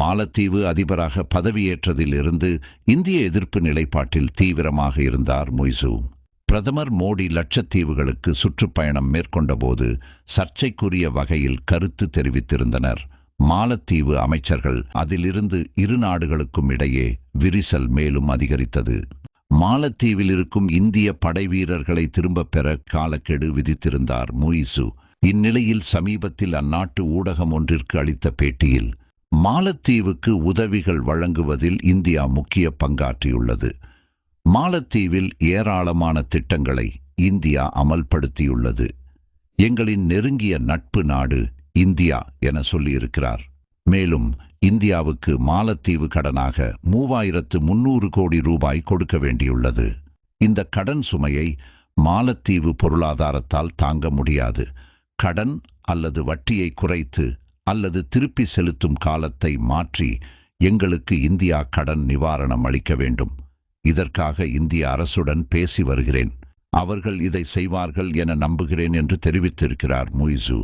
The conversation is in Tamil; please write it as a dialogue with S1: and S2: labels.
S1: மாலத்தீவு அதிபராக பதவியேற்றதிலிருந்து இந்திய எதிர்ப்பு நிலைப்பாட்டில் தீவிரமாக இருந்தார் மொய்சு. பிரதமர் மோடி லட்சத்தீவுகளுக்கு சுற்றுப்பயணம் மேற்கொண்டபோது சர்ச்சைக்குரிய வகையில் கருத்து தெரிவித்திருந்தனர். மாலத்தீவு அமைச்சர்கள் அதிலிருந்து இரு நாடுகளுக்கும் இடையே விரிசல் மேலும் அதிகரித்தது. மாலத்தீவில் இருக்கும் இந்திய படைவீரர்களை திரும்பப் பெற காலக்கெடு விதித்திருந்தார் முயிசு. இந்நிலையில் சமீபத்தில் அந்நாட்டு ஊடகம் ஒன்றிற்கு அளித்த பேட்டியில் மாலத்தீவுக்கு உதவிகள் வழங்குவதில் இந்தியா முக்கிய பங்காற்றியுள்ளது. மாலத்தீவில் ஏராளமான திட்டங்களை இந்தியா அமல்படுத்தியுள்ளது. எங்களின் நெருங்கிய நட்பு நாடு இந்தியா என சொல்லியிருக்கிறார். மேலும் இந்தியாவுக்கு மாலத்தீவு கடனாக மூவாயிரத்து முன்னூறு கோடி ரூபாய் கொடுக்க வேண்டியுள்ளது. இந்த கடன் சுமையை மாலத்தீவு பொருளாதாரத்தால் தாங்க முடியாது. கடன் அல்லது வட்டியை குறைத்து அல்லது திருப்பி செலுத்தும் காலத்தை மாற்றி எங்களுக்கு இந்தியா கடன் நிவாரணம் அளிக்க வேண்டும். இதற்காக இந்திய அரசுடன் பேசி வருகிறேன். அவர்கள் இதை செய்வார்கள் என நம்புகிறேன் என்று தெரிவித்திருக்கிறார் முய்சு.